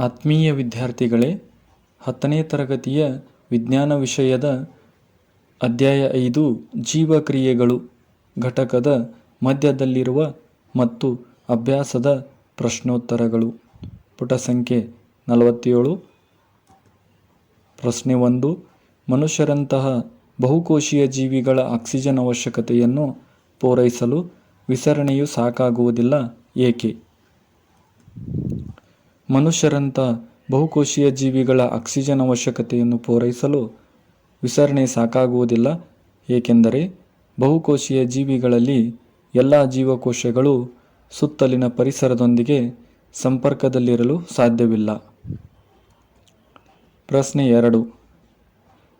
ಆತ್ಮೀಯ ವಿದ್ಯಾರ್ಥಿಗಳೇ, ಹತ್ತನೇ ತರಗತಿಯ ವಿಜ್ಞಾನ ವಿಷಯದ ಅಧ್ಯಾಯ ಐದು, ಜೀವಕ್ರಿಯೆಗಳು ಘಟಕದ ಮಧ್ಯದಲ್ಲಿರುವ ಮತ್ತು ಅಭ್ಯಾಸದ ಪ್ರಶ್ನೋತ್ತರಗಳು. ಪುಟ ಸಂಖ್ಯೆ ನಲವತ್ತೇಳು. ಪ್ರಶ್ನೆ ಒಂದು, ಮನುಷ್ಯರಂತಹ ಬಹುಕೋಶೀಯ ಜೀವಿಗಳ ಆಕ್ಸಿಜನ್ ಅವಶ್ಯಕತೆಯನ್ನು ಪೂರೈಸಲು ವಿಸರಣೆಯು ಸಾಕಾಗುವುದಿಲ್ಲ, ಏಕೆ? ಮನುಷ್ಯರಂಥ ಬಹುಕೋಶೀಯ ಜೀವಿಗಳ ಆಕ್ಸಿಜನ್ ಅವಶ್ಯಕತೆಯನ್ನು ಪೂರೈಸಲು ವಿಸರಣೆ ಸಾಕಾಗುವುದಿಲ್ಲ, ಏಕೆಂದರೆ ಬಹುಕೋಶೀಯ ಜೀವಿಗಳಲ್ಲಿ ಎಲ್ಲ ಜೀವಕೋಶಗಳು ಸುತ್ತಲಿನ ಪರಿಸರದೊಂದಿಗೆ ಸಂಪರ್ಕದಲ್ಲಿರಲು ಸಾಧ್ಯವಿಲ್ಲ. ಪ್ರಶ್ನೆ ಎರಡು.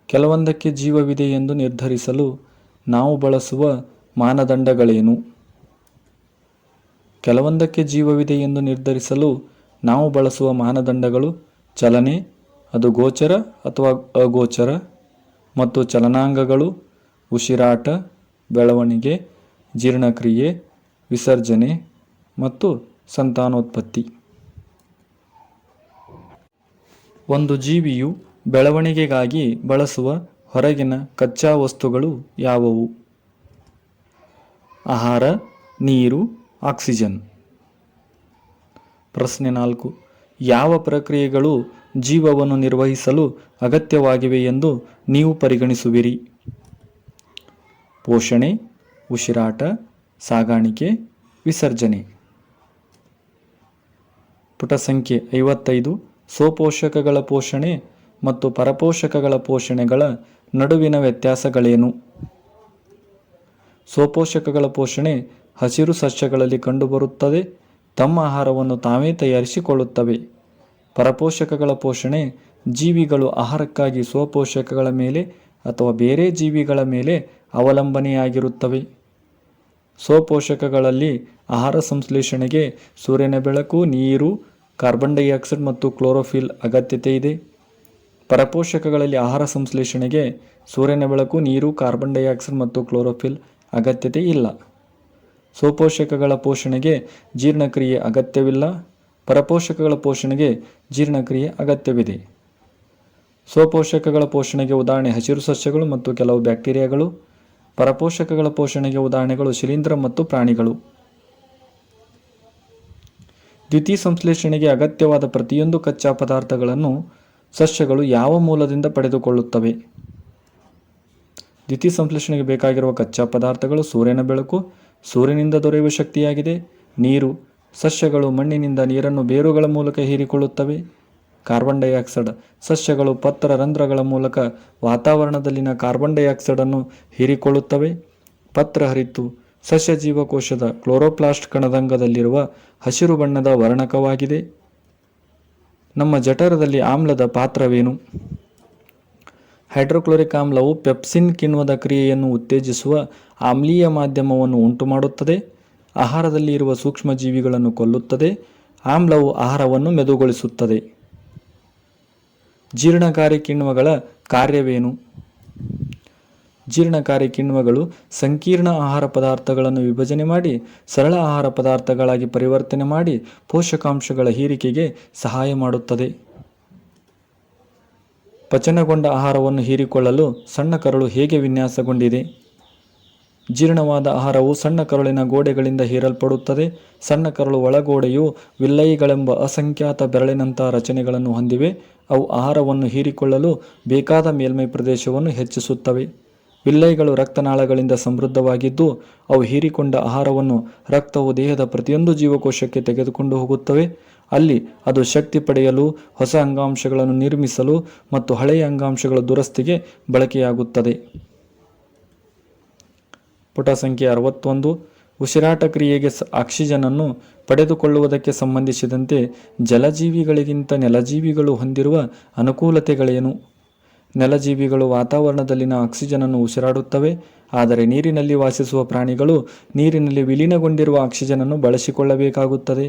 ಕೆಲವೊಂದಕ್ಕೆ ಜೀವವಿದೆ ಎಂದು ನಿರ್ಧರಿಸಲು ನಾವು ಬಳಸುವ ಮಾನದಂಡಗಳೇನು? ಕೆಲವೊಂದಕ್ಕೆ ಜೀವವಿದೆ ಎಂದು ನಿರ್ಧರಿಸಲು ನಾವು ಬಳಸುವ ಮಾನದಂಡಗಳು ಚಲನೆ, ಅದು ಗೋಚರ ಅಥವಾ ಅಗೋಚರ, ಮತ್ತು ಚಲನಾಂಗಗಳು ಉಸಿರಾಟ, ಬೆಳವಣಿಗೆ, ಜೀರ್ಣಕ್ರಿಯೆ, ವಿಸರ್ಜನೆ ಮತ್ತು ಸಂತಾನೋತ್ಪತ್ತಿ. ಒಂದು ಜೀವಿಯು ಬೆಳವಣಿಗೆಗಾಗಿ ಬಳಸುವ ಹೊರಗಿನ ಕಚ್ಚಾ ವಸ್ತುಗಳು ಯಾವುವು? ಆಹಾರ, ನೀರು, ಆಕ್ಸಿಜನ್. ಪ್ರಶ್ನೆ ನಾಲ್ಕು. ಯಾವ ಪ್ರಕ್ರಿಯೆಗಳು ಜೀವವನ್ನು ನಿರ್ವಹಿಸಲು ಅಗತ್ಯವಾಗಿವೆ ಎಂದು ನೀವು ಪರಿಗಣಿಸುವಿರಿ? ಪೋಷಣೆ, ಉಸಿರಾಟ, ಸಾಗಾಣಿಕೆ, ವಿಸರ್ಜನೆ. ಪುಟ ಸಂಖ್ಯೆ ಐವತ್ತೈದು. ಸ್ವಪೋಷಕಗಳ ಪೋಷಣೆ ಮತ್ತು ಪರಪೋಷಕಗಳ ಪೋಷಣೆಗಳ ನಡುವಿನ ವ್ಯತ್ಯಾಸಗಳೇನು? ಸ್ವಪೋಷಕಗಳ ಪೋಷಣೆ ಹಸಿರು ಸಸ್ಯಗಳಲ್ಲಿ ಕಂಡುಬರುತ್ತದೆ. ತಮ್ಮ ಆಹಾರವನ್ನು ತಾವೇ ತಯಾರಿಸಿಕೊಳ್ಳುತ್ತವೆ. ಪರಪೋಷಕಗಳ ಪೋಷಣೆ ಜೀವಿಗಳು ಆಹಾರಕ್ಕಾಗಿ ಸ್ವಪೋಷಕಗಳ ಮೇಲೆ ಅಥವಾ ಬೇರೆ ಜೀವಿಗಳ ಮೇಲೆ ಅವಲಂಬನೆಯಾಗಿರುತ್ತವೆ. ಸ್ವಪೋಷಕಗಳಲ್ಲಿ ಆಹಾರ ಸಂಶ್ಲೇಷಣೆಗೆ ಸೂರ್ಯನ ಬೆಳಕು, ನೀರು, ಕಾರ್ಬನ್ ಡೈಆಕ್ಸೈಡ್ ಮತ್ತು ಕ್ಲೋರೋಫಿಲ್ ಅಗತ್ಯತೆ ಇದೆ. ಪರಪೋಷಕಗಳಲ್ಲಿ ಆಹಾರ ಸಂಶ್ಲೇಷಣೆಗೆ ಸೂರ್ಯನ ಬೆಳಕು, ನೀರು, ಕಾರ್ಬನ್ ಡೈಆಕ್ಸೈಡ್ ಮತ್ತು ಕ್ಲೋರೋಫಿಲ್ ಅಗತ್ಯತೆ ಇಲ್ಲ. ಸ್ವಪೋಷಕಗಳ ಪೋಷಣೆಗೆ ಜೀರ್ಣಕ್ರಿಯೆ ಅಗತ್ಯವಿಲ್ಲ. ಪರಪೋಷಕಗಳ ಪೋಷಣೆಗೆ ಜೀರ್ಣಕ್ರಿಯೆ ಅಗತ್ಯವಿದೆ. ಸ್ವಪೋಷಕಗಳ ಪೋಷಣೆಗೆ ಉದಾಹರಣೆ ಹಸಿರು ಸಸ್ಯಗಳು ಮತ್ತು ಕೆಲವು ಬ್ಯಾಕ್ಟೀರಿಯಾಗಳು. ಪರಪೋಷಕಗಳ ಪೋಷಣೆಗೆ ಉದಾಹರಣೆಗಳು ಶಿಲೀಂಧ್ರ ಮತ್ತು ಪ್ರಾಣಿಗಳು. ದ್ವಿತೀಯ ಸಂಶ್ಲೇಷಣೆಗೆ ಅಗತ್ಯವಾದ ಪ್ರತಿಯೊಂದು ಕಚ್ಚಾ ಪದಾರ್ಥಗಳನ್ನು ಸಸ್ಯಗಳು ಯಾವ ಮೂಲದಿಂದ ಪಡೆದುಕೊಳ್ಳುತ್ತವೆ? ದ್ವಿತೀಯ ಸಂಶ್ಲೇಷಣೆಗೆ ಬೇಕಾಗಿರುವ ಕಚ್ಚಾ ಪದಾರ್ಥಗಳು ಸೂರ್ಯನ ಬೆಳಕು ಸೂರ್ಯನಿಂದ ದೊರೆಯುವ ಶಕ್ತಿಯಾಗಿದೆ. ನೀರು, ಸಸ್ಯಗಳು ಮಣ್ಣಿನಿಂದ ನೀರನ್ನು ಬೇರುಗಳ ಮೂಲಕ ಹೀರಿಕೊಳ್ಳುತ್ತವೆ. ಕಾರ್ಬನ್ ಡೈಆಕ್ಸೈಡ್, ಸಸ್ಯಗಳು ಪತ್ರ ರಂಧ್ರಗಳ ಮೂಲಕ ವಾತಾವರಣದಲ್ಲಿನ ಕಾರ್ಬನ್ ಡೈಆಕ್ಸೈಡನ್ನು ಹೀರಿಕೊಳ್ಳುತ್ತವೆ. ಪತ್ರ ಹರಿತು, ಸಸ್ಯ ಜೀವಕೋಶದ ಕ್ಲೋರೋಪ್ಲಾಸ್ಟ್ ಕಣದಂಗದಲ್ಲಿರುವ ಹಸಿರು ಬಣ್ಣದ ವರ್ಣಕವಾಗಿದೆ. ನಮ್ಮ ಜಠರದಲ್ಲಿ ಆಮ್ಲದ ಪಾತ್ರವೇನು? ಹೈಡ್ರೋಕ್ಲೋರಿಕ್ ಆಮ್ಲವು ಪೆಪ್ಸಿನ್ ಕಿಣ್ವದ ಕ್ರಿಯೆಯನ್ನು ಉತ್ತೇಜಿಸುವ ಆಮ್ಲೀಯ ಮಾಧ್ಯಮವನ್ನು ಉಂಟುಮಾಡುತ್ತದೆ ಆಹಾರದಲ್ಲಿ ಇರುವ ಸೂಕ್ಷ್ಮ ಜೀವಿಗಳನ್ನು ಕೊಲ್ಲುತ್ತದೆ, ಆಮ್ಲವು ಆಹಾರವನ್ನು ಮೆದುಗೊಳಿಸುತ್ತದೆ. ಜೀರ್ಣಕಾರಿ ಕಿಣ್ವಗಳ ಕಾರ್ಯವೇನು? ಜೀರ್ಣಕಾರಿ ಕಿಣ್ವಗಳು ಸಂಕೀರ್ಣ ಆಹಾರ ಪದಾರ್ಥಗಳನ್ನು ವಿಭಜನೆ ಮಾಡಿ, ಸರಳ ಆಹಾರ ಪದಾರ್ಥಗಳಾಗಿ ಪರಿವರ್ತನೆ ಮಾಡಿ, ಪೋಷಕಾಂಶಗಳ ಹೀರಿಕೆಗೆ ಸಹಾಯ ಮಾಡುತ್ತದೆ. ಪಚನಗೊಂಡ ಆಹಾರವನ್ನು ಹೀರಿಕೊಳ್ಳಲು ಸಣ್ಣ ಕರಳು ಹೇಗೆ ವಿನ್ಯಾಸಗೊಂಡಿದೆ? ಜೀರ್ಣವಾದ ಆಹಾರವು ಸಣ್ಣ ಕರುಳಿನ ಗೋಡೆಗಳಿಂದ ಹೀರಲ್ಪಡುತ್ತದೆ. ಸಣ್ಣ ಕರುಳು ಒಳಗೋಡೆಯು ವಿಲ್ಲೈಗಳೆಂಬ ಅಸಂಖ್ಯಾತ ಬೆರಳಿನಂತಹ ರಚನೆಗಳನ್ನು ಹೊಂದಿವೆ. ಅವು ಆಹಾರವನ್ನು ಹೀರಿಕೊಳ್ಳಲು ಬೇಕಾದ ಮೇಲ್ಮೈ ಪ್ರದೇಶವನ್ನು ಹೆಚ್ಚಿಸುತ್ತವೆ. ವಿಲ್ಲೈಗಳು ರಕ್ತನಾಳಗಳಿಂದ ಸಮೃದ್ಧವಾಗಿದ್ದು, ಅವು ಹೀರಿಕೊಂಡ ಆಹಾರವನ್ನು ರಕ್ತವು ದೇಹದ ಪ್ರತಿಯೊಂದು ಜೀವಕೋಶಕ್ಕೆ ತೆಗೆದುಕೊಂಡು ಹೋಗುತ್ತವೆ. ಅಲ್ಲಿ ಅದು ಶಕ್ತಿ ಪಡೆಯಲು, ಹೊಸ ಅಂಗಾಂಶಗಳನ್ನು ನಿರ್ಮಿಸಲು ಮತ್ತು ಹಳೆಯ ಅಂಗಾಂಶಗಳ ದುರಸ್ತಿಗೆ ಬಳಕೆಯಾಗುತ್ತದೆ. ಪುಟ ಸಂಖ್ಯೆ ಅರವತ್ತೊಂದು, ಉಸಿರಾಟ ಕ್ರಿಯೆಗೆ ಆಕ್ಸಿಜನನ್ನು ಪಡೆದುಕೊಳ್ಳುವುದಕ್ಕೆ ಸಂಬಂಧಿಸಿದಂತೆ ಜಲಜೀವಿಗಳಿಗಿಂತ ನೆಲಜೀವಿಗಳು ಹೊಂದಿರುವ ಅನುಕೂಲತೆಗಳೇನು? ನೆಲಜೀವಿಗಳು ವಾತಾವರಣದಲ್ಲಿನ ಆಕ್ಸಿಜನನ್ನು ಉಸಿರಾಡುತ್ತವೆ, ಆದರೆ ನೀರಿನಲ್ಲಿ ವಾಸಿಸುವ ಪ್ರಾಣಿಗಳು ನೀರಿನಲ್ಲಿ ವಿಲೀನಗೊಂಡಿರುವ ಆಕ್ಸಿಜನನ್ನು ಬಳಸಿಕೊಳ್ಳಬೇಕಾಗುತ್ತದೆ.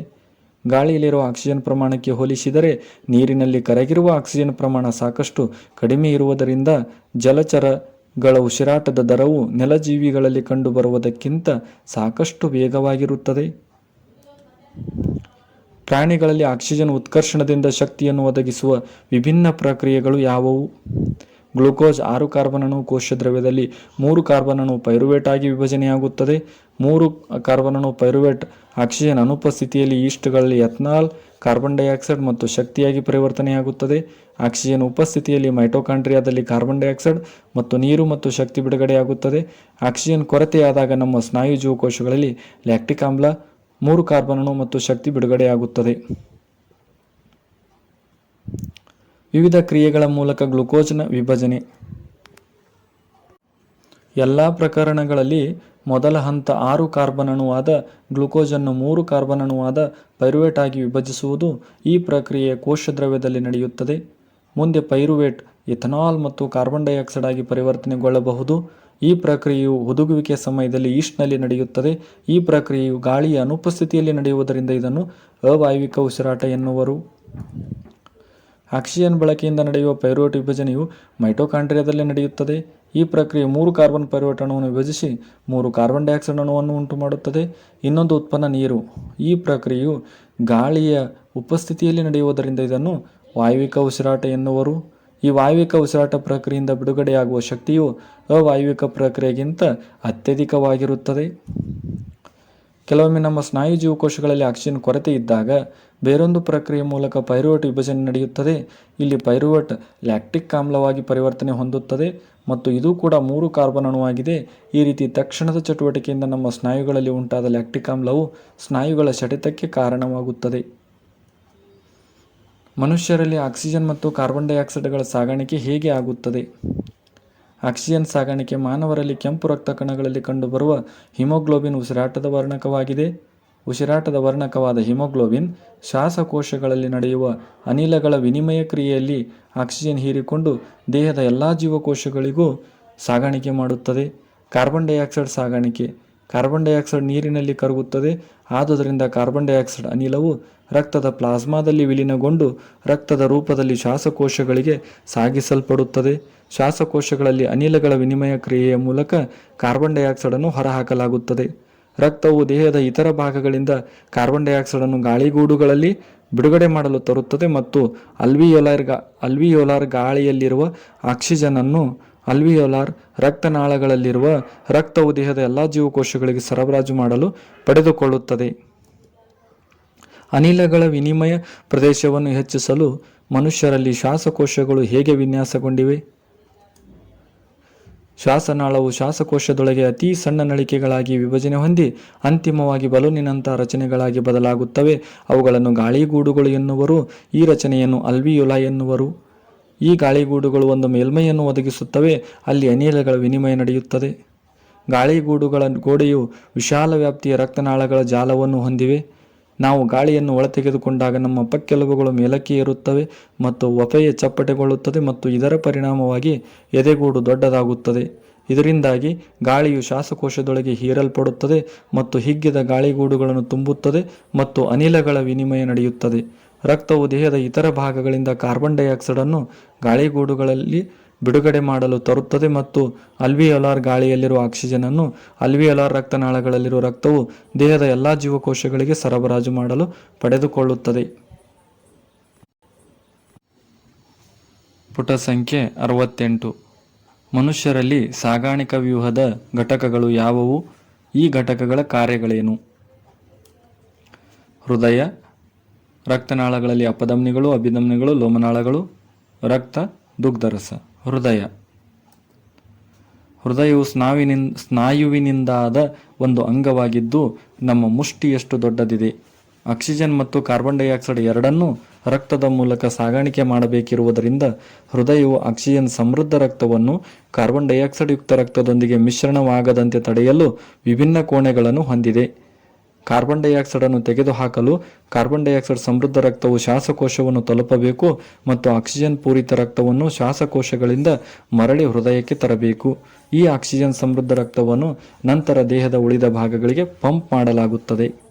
ಗಾಳಿಯಲ್ಲಿರುವ ಆಕ್ಸಿಜನ್ ಪ್ರಮಾಣಕ್ಕೆ ಹೋಲಿಸಿದರೆ ನೀರಿನಲ್ಲಿ ಕರಗಿರುವ ಆಕ್ಸಿಜನ್ ಪ್ರಮಾಣ ಸಾಕಷ್ಟು ಕಡಿಮೆ ಇರುವುದರಿಂದ ಜಲಚರಗಳ ಉಸಿರಾಟದ ದರವು ನೆಲಜೀವಿಗಳಲ್ಲಿ ಕಂಡುಬರುವುದಕ್ಕಿಂತ ಸಾಕಷ್ಟು ವೇಗವಾಗಿರುತ್ತದೆ. ಪ್ರಾಣಿಗಳಲ್ಲಿ ಆಕ್ಸಿಜನ್ ಉತ್ಕರ್ಷಣದಿಂದ ಶಕ್ತಿಯನ್ನು ಒದಗಿಸುವ ವಿಭಿನ್ನ ಪ್ರಕ್ರಿಯೆಗಳು ಯಾವುವು? ಗ್ಲೂಕೋಸ್ ಆರು ಕಾರ್ಬನ್ ಅಣು ಕೋಶ ದ್ರವ್ಯದಲ್ಲಿ ಮೂರು ಕಾರ್ಬನ್ ಅಣು ಪೈರುವೇಟ್ ಆಗಿ ವಿಭಜನೆಯಾಗುತ್ತದೆ. ಮೂರು ಕಾರ್ಬನ್ ಅಣು ಪೈರುವೇಟ್ ಆಕ್ಸಿಜನ್ ಅನುಪಸ್ಥಿತಿಯಲ್ಲಿ ಈಸ್ಟ್ಗಳಲ್ಲಿ ಎಥನಾಲ್, ಕಾರ್ಬನ್ ಡೈಆಕ್ಸೈಡ್ ಮತ್ತು ಶಕ್ತಿಯಾಗಿ ಪರಿವರ್ತನೆಯಾಗುತ್ತದೆ. ಆಕ್ಸಿಜನ್ ಉಪಸ್ಥಿತಿಯಲ್ಲಿ ಮೈಟೋಕಾಂಡ್ರಿಯಾದಲ್ಲಿ ಕಾರ್ಬನ್ ಡೈಆಕ್ಸೈಡ್ ಮತ್ತು ನೀರು ಮತ್ತು ಶಕ್ತಿ ಬಿಡುಗಡೆಯಾಗುತ್ತದೆ. ಆಕ್ಸಿಜನ್ ಕೊರತೆಯಾದಾಗ ನಮ್ಮ ಸ್ನಾಯು ಜೀವಕೋಶಗಳಲ್ಲಿ ಲ್ಯಾಕ್ಟಿಕ್ ಆಮ್ಲ, ಮೂರು ಕಾರ್ಬನ್ ಅಣು ಮತ್ತು ಶಕ್ತಿ ಬಿಡುಗಡೆಯಾಗುತ್ತದೆ. ವಿವಿಧ ಕ್ರಿಯೆಗಳ ಮೂಲಕ ಗ್ಲುಕೋಜ್ನ ವಿಭಜನೆ. ಎಲ್ಲ ಪ್ರಕರಣಗಳಲ್ಲಿ ಮೊದಲ ಹಂತ ಆರು ಕಾರ್ಬನ್ ಅಣುವಾದ ಗ್ಲುಕೋಸನ್ನು ಮೂರು ಕಾರ್ಬನ್ ಅಣುವಾದ ಪೈರುವೇಟ್ ಆಗಿ ವಿಭಜಿಸುವುದು ಈ ಪ್ರಕ್ರಿಯೆ ಕೋಶ ದ್ರವ್ಯದಲ್ಲಿ ನಡೆಯುತ್ತದೆ. ಮುಂದೆ ಪೈರುವೇಟ್, ಇಥನಾಲ್ ಮತ್ತು ಕಾರ್ಬನ್ ಡೈಆಕ್ಸೈಡ್ ಆಗಿ ಪರಿವರ್ತನೆಗೊಳ್ಳಬಹುದು. ಈ ಪ್ರಕ್ರಿಯೆಯು ಹುದುಗುವಿಕೆ ಸಮಯದಲ್ಲಿ ಈಸ್ಟ್ನಲ್ಲಿ ನಡೆಯುತ್ತದೆ. ಈ ಪ್ರಕ್ರಿಯೆಯು ಗಾಳಿಯ ಅನುಪಸ್ಥಿತಿಯಲ್ಲಿ ನಡೆಯುವುದರಿಂದ ಇದನ್ನು ಅವಾಯವಿಕ ಉಸಿರಾಟ ಎನ್ನುವರು. ಆಕ್ಸಿಜನ್ ಬಳಕೆಯಿಂದ ನಡೆಯುವ ಪೈರೋಟ್ ವಿಭಜನೆಯು ಮೈಟೋಕಾಂಡ್ರಿಯಾದಲ್ಲಿ ನಡೆಯುತ್ತದೆ. ಈ ಪ್ರಕ್ರಿಯೆ ಮೂರು ಕಾರ್ಬನ್ ಪೈರೋಟ್ ಅಣುವನ್ನು ವಿಭಜಿಸಿ ಮೂರು ಕಾರ್ಬನ್ ಡೈಆಕ್ಸೈಡ್ ಅಣುವನ್ನು ಉಂಟುಮಾಡುತ್ತದೆ. ಇನ್ನೊಂದು ಉತ್ಪನ್ನ ನೀರು. ಈ ಪ್ರಕ್ರಿಯೆಯು ಗಾಳಿಯ ಉಪಸ್ಥಿತಿಯಲ್ಲಿ ನಡೆಯುವುದರಿಂದ ಇದನ್ನು ವಾಯುವಿಕ ಉಸಿರಾಟ ಎನ್ನುವರು. ಈ ವಾಯುವಿಕ ಉಸಿರಾಟ ಪ್ರಕ್ರಿಯೆಯಿಂದ ಬಿಡುಗಡೆಯಾಗುವ ಶಕ್ತಿಯು ಅವಾಯುವಿಕ ಪ್ರಕ್ರಿಯೆಗಿಂತ ಅತ್ಯಧಿಕವಾಗಿರುತ್ತದೆ. ಕೆಲವೊಮ್ಮೆ ನಮ್ಮ ಸ್ನಾಯು ಜೀವಕೋಶಗಳಲ್ಲಿ ಆಕ್ಸಿಜನ್ ಕೊರತೆ ಇದ್ದಾಗ ಬೇರೊಂದು ಪ್ರಕ್ರಿಯೆ ಮೂಲಕ ಪೈರುವೇಟ್ ವಿಭಜನೆ ನಡೆಯುತ್ತದೆ. ಇಲ್ಲಿ ಪೈರುವೇಟ್ ಲ್ಯಾಕ್ಟಿಕ್ ಆಮ್ಲವಾಗಿ ಪರಿವರ್ತನೆ ಹೊಂದುತ್ತದೆ ಮತ್ತು ಇದು ಕೂಡ ಮೂರು ಕಾರ್ಬನ್ ಅಣುವಾಗಿದೆ. ಈ ರೀತಿ ತಕ್ಷಣದ ಚಟುವಟಿಕೆಯಿಂದ ನಮ್ಮ ಸ್ನಾಯುಗಳಲ್ಲಿ ಉಂಟಾದ ಲ್ಯಾಕ್ಟಿಕ್ ಆಮ್ಲವು ಸ್ನಾಯುಗಳ ಸೆಡೆತಕ್ಕೆ ಕಾರಣವಾಗುತ್ತದೆ. ಮನುಷ್ಯರಲ್ಲಿ ಆಕ್ಸಿಜನ್ ಮತ್ತು ಕಾರ್ಬನ್ ಡೈಆಕ್ಸೈಡ್ಗಳ ಸಾಗಾಣಿಕೆ ಹೇಗೆ ಆಗುತ್ತದೆ? ಆಕ್ಸಿಜನ್ ಸಾಗಾಣಿಕೆ ಮಾನವರಲ್ಲಿ ಕೆಂಪು ರಕ್ತ ಕಣಗಳಲ್ಲಿ ಕಂಡುಬರುವ ಹಿಮೋಗ್ಲೋಬಿನ್ ಉಸಿರಾಟದ ವರ್ಣಕವಾಗಿದೆ. ಉಸಿರಾಟದ ವರ್ಣಕವಾದ ಹಿಮೋಗ್ಲೋಬಿನ್ ಶ್ವಾಸಕೋಶಗಳಲ್ಲಿ ನಡೆಯುವ ಅನಿಲಗಳ ವಿನಿಮಯ ಕ್ರಿಯೆಯಲ್ಲಿ ಆಕ್ಸಿಜನ್ ಹೀರಿಕೊಂಡು ದೇಹದ ಎಲ್ಲ ಜೀವಕೋಶಗಳಿಗೂ ಸಾಗಾಣಿಕೆ ಮಾಡುತ್ತದೆ. ಕಾರ್ಬನ್ ಡೈಆಕ್ಸೈಡ್ ಸಾಗಾಣಿಕೆ. ಕಾರ್ಬನ್ ಡೈಆಕ್ಸೈಡ್ ನೀರಿನಲ್ಲಿ ಕರಗುತ್ತದೆ. ಆದುದರಿಂದ ಕಾರ್ಬನ್ ಡೈಆಕ್ಸೈಡ್ ಅನಿಲವು ರಕ್ತದ ಪ್ಲಾಸ್ಮಾದಲ್ಲಿ ವಿಲೀನಗೊಂಡು ರಕ್ತದ ರೂಪದಲ್ಲಿ ಶ್ವಾಸಕೋಶಗಳಿಗೆ ಸಾಗಿಸಲ್ಪಡುತ್ತದೆ. ಶ್ವಾಸಕೋಶಗಳಲ್ಲಿ ಅನಿಲಗಳ ವಿನಿಮಯ ಕ್ರಿಯೆಯ ಮೂಲಕ ಕಾರ್ಬನ್ ಡೈಆಕ್ಸೈಡನ್ನು ಹೊರಹಾಕಲಾಗುತ್ತದೆ. ರಕ್ತವು ದೇಹದ ಇತರ ಭಾಗಗಳಿಂದ ಕಾರ್ಬನ್ ಡೈಆಕ್ಸೈಡನ್ನು ಗಾಳಿಗೂಡುಗಳಲ್ಲಿ ಬಿಡುಗಡೆ ಮಾಡಲು ತರುತ್ತದೆ ಮತ್ತು ಅಲ್ವಿಯೋಲಾರ್ ಗಾ ಅಲ್ವಿಯೋಲಾರ್ ಗಾಳಿಯಲ್ಲಿರುವ ಆಕ್ಸಿಜನನ್ನು ಅಲ್ವಿಯೋಲಾರ್ ರಕ್ತನಾಳಗಳಲ್ಲಿರುವ ರಕ್ತವು ದೇಹದ ಎಲ್ಲ ಜೀವಕೋಶಗಳಿಗೆ ಸರಬರಾಜು ಮಾಡಲು ಪಡೆದುಕೊಳ್ಳುತ್ತದೆ. ಅನಿಲಗಳ ವಿನಿಮಯ ಪ್ರದೇಶವನ್ನು ಹೆಚ್ಚಿಸಲು ಮನುಷ್ಯರಲ್ಲಿ ಶ್ವಾಸಕೋಶಗಳು ಹೇಗೆ ವಿನ್ಯಾಸಗೊಂಡಿವೆ? ಶ್ವಾಸನಾಳವು ಶ್ವಾಸಕೋಶದೊಳಗೆ ಅತಿ ಸಣ್ಣ ನಳಿಕೆಗಳಾಗಿ ವಿಭಜನೆ ಹೊಂದಿ ಅಂತಿಮವಾಗಿ ಬಲೂನಿನಂಥ ರಚನೆಗಳಾಗಿ ಬದಲಾಗುತ್ತವೆ. ಅವುಗಳನ್ನು ಗಾಳಿಗೂಡುಗಳು ಎನ್ನುವರು. ಈ ರಚನೆಯನ್ನು ಅಲ್ವಿಯುಲಾ ಎನ್ನುವರು. ಈ ಗಾಳಿಗೂಡುಗಳು ಒಂದು ಮೇಲ್ಮೈಯನ್ನು ಒದಗಿಸುತ್ತವೆ. ಅಲ್ಲಿ ಅನಿಲಗಳ ವಿನಿಮಯ ನಡೆಯುತ್ತದೆ. ಗಾಳಿಗೂಡುಗಳ ಗೋಡೆಯು ವಿಶಾಲ ವ್ಯಾಪ್ತಿಯ ರಕ್ತನಾಳಗಳ ಜಾಲವನ್ನು ಹೊಂದಿವೆ. ನಾವು ಗಾಳಿಯನ್ನು ಒಳತೆಗೆದುಕೊಂಡಾಗ ನಮ್ಮ ಪಕ್ಕೆಲುಬುಗಳು ಮೇಲಕ್ಕೆ ಏರುತ್ತವೆ ಮತ್ತು ಒಪೆಯ ಚಪ್ಪಟೆಗೊಳ್ಳುತ್ತದೆ ಮತ್ತು ಇದರ ಪರಿಣಾಮವಾಗಿ ಎದೆಗೂಡು ದೊಡ್ಡದಾಗುತ್ತದೆ. ಇದರಿಂದಾಗಿ ಗಾಳಿಯು ಶ್ವಾಸಕೋಶದೊಳಗೆ ಹೀರಲ್ಪಡುತ್ತದೆ ಮತ್ತು ಹಿಗ್ಗಿದ ಗಾಳಿಗೂಡುಗಳನ್ನು ತುಂಬುತ್ತದೆ ಮತ್ತು ಅನಿಲಗಳ ವಿನಿಮಯ ನಡೆಯುತ್ತದೆ. ರಕ್ತವು ದೇಹದ ಇತರ ಭಾಗಗಳಿಂದ ಕಾರ್ಬನ್ ಡೈಆಕ್ಸೈಡನ್ನು ಗಾಳಿಗೂಡುಗಳಲ್ಲಿ ಬಿಡುಗಡೆ ಮಾಡಲು ತರುತ್ತದೆ ಮತ್ತು ಅಲ್ವಿಯೋಲಾರ್ ಗಾಳಿಯಲ್ಲಿರುವ ಆಕ್ಸಿಜನ್ ಅನ್ನು ಅಲ್ವಿಯೋಲಾರ್ ರಕ್ತನಾಳಗಳಲ್ಲಿರುವ ರಕ್ತವು ದೇಹದ ಎಲ್ಲ ಜೀವಕೋಶಗಳಿಗೆ ಸರಬರಾಜು ಮಾಡಲು ಪಡೆದುಕೊಳ್ಳುತ್ತದೆ. ಪುಟ ಸಂಖ್ಯೆ ಅರವತ್ತೆಂಟು. ಮನುಷ್ಯರಲ್ಲಿ ಸಾಗಾಣಿಕಾ ವ್ಯೂಹದ ಘಟಕಗಳು ಯಾವುವು? ಈ ಘಟಕಗಳ ಕಾರ್ಯಗಳೇನು? ಹೃದಯ, ರಕ್ತನಾಳಗಳಲ್ಲಿ ಅಪಧಮ್ನಿಗಳು, ಅಭಿಧಮನಿಗಳು, ಲೋಮನಾಳಗಳು, ರಕ್ತ, ದುಗ್ಧರಸ. ಹೃದಯ. ಹೃದಯವು ಸ್ನಾವಿನಿಂದ ಸ್ನಾಯುವಿನಿಂದಾದ ಒಂದು ಅಂಗವಾಗಿದ್ದು ನಮ್ಮ ಮುಷ್ಟಿಯಷ್ಟು ದೊಡ್ಡದಿದೆ. ಆಕ್ಸಿಜನ್ ಮತ್ತು ಕಾರ್ಬನ್ ಡೈಆಕ್ಸೈಡ್ ಎರಡನ್ನೂ ರಕ್ತದ ಮೂಲಕ ಸಾಗಾಣಿಕೆ ಮಾಡಬೇಕಿರುವುದರಿಂದ ಹೃದಯವು ಆಕ್ಸಿಜನ್ ಸಮೃದ್ಧ ರಕ್ತವನ್ನು ಕಾರ್ಬನ್ ಡೈಆಕ್ಸೈಡ್ ಯುಕ್ತ ರಕ್ತದೊಂದಿಗೆ ಮಿಶ್ರಣವಾಗದಂತೆ ತಡೆಯಲು ವಿಭಿನ್ನ ಕೋಣೆಗಳನ್ನು ಹೊಂದಿದೆ. ಕಾರ್ಬನ್ ಡೈಆಕ್ಸೈಡ್ ಅನ್ನು ತೆಗೆದುಹಾಕಲು ಕಾರ್ಬನ್ ಡೈಆಕ್ಸೈಡ್ ಸಮೃದ್ಧ ರಕ್ತವು ಶ್ವಾಸಕೋಶವನ್ನು ತಲುಪಬೇಕು ಮತ್ತು ಆಕ್ಸಿಜನ್ ಪೂರಿತ ರಕ್ತವನ್ನು ಶ್ವಾಸಕೋಶಗಳಿಂದ ಮರಳಿ ಹೃದಯಕ್ಕೆ ತರಬೇಕು. ಈ ಆಕ್ಸಿಜನ್ ಸಮೃದ್ಧ ರಕ್ತವನ್ನು ನಂತರ ದೇಹದ ಉಳಿದ ಭಾಗಗಳಿಗೆ ಪಂಪ್ ಮಾಡಲಾಗುತ್ತದೆ.